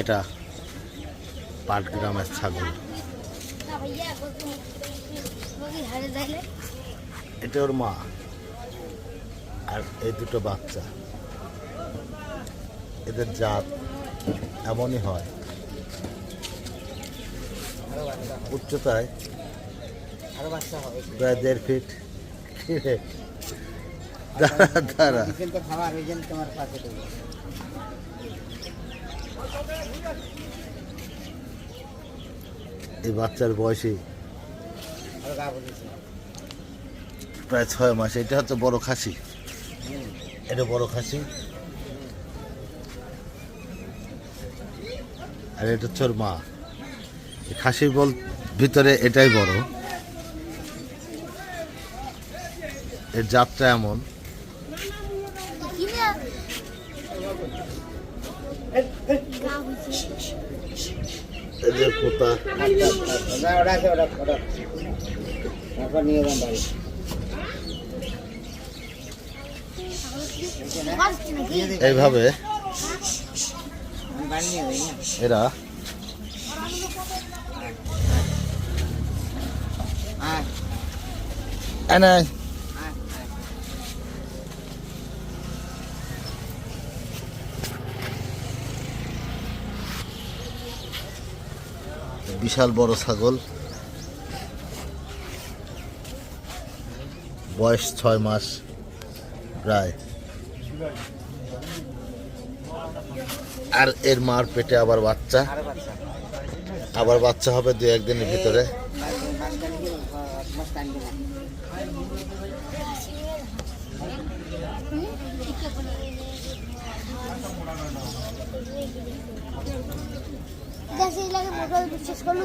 এটা পাট গ্রামের ছাগল। এটা ওর মা। আর এই দুটো বাচ্চা। এদের জাত এমনই হয়। উচ্চতায় প্রায় দেড় ফিট। দাঁড়া দাঁড়া। এই বাচ্চার বয়সী প্রায় ছয় মাস, এটা হচ্ছে বড় খাসি। এটা বড় খাসি। আর এটা হচ্ছে ওর মা। খাসির বল ভিতরে এটাই বড়। এর জাতটা এমন। এইভাবে এরা আয় এনে আয় আয়। বিশাল বড় ছাগল। বয়স ছয় মাস প্রায়। আর এর মার পেটে আবার বাচ্চা। আবার বাচ্চা হবে দু একদিনের ভিতরে। মোটর বিশ্বাস করলু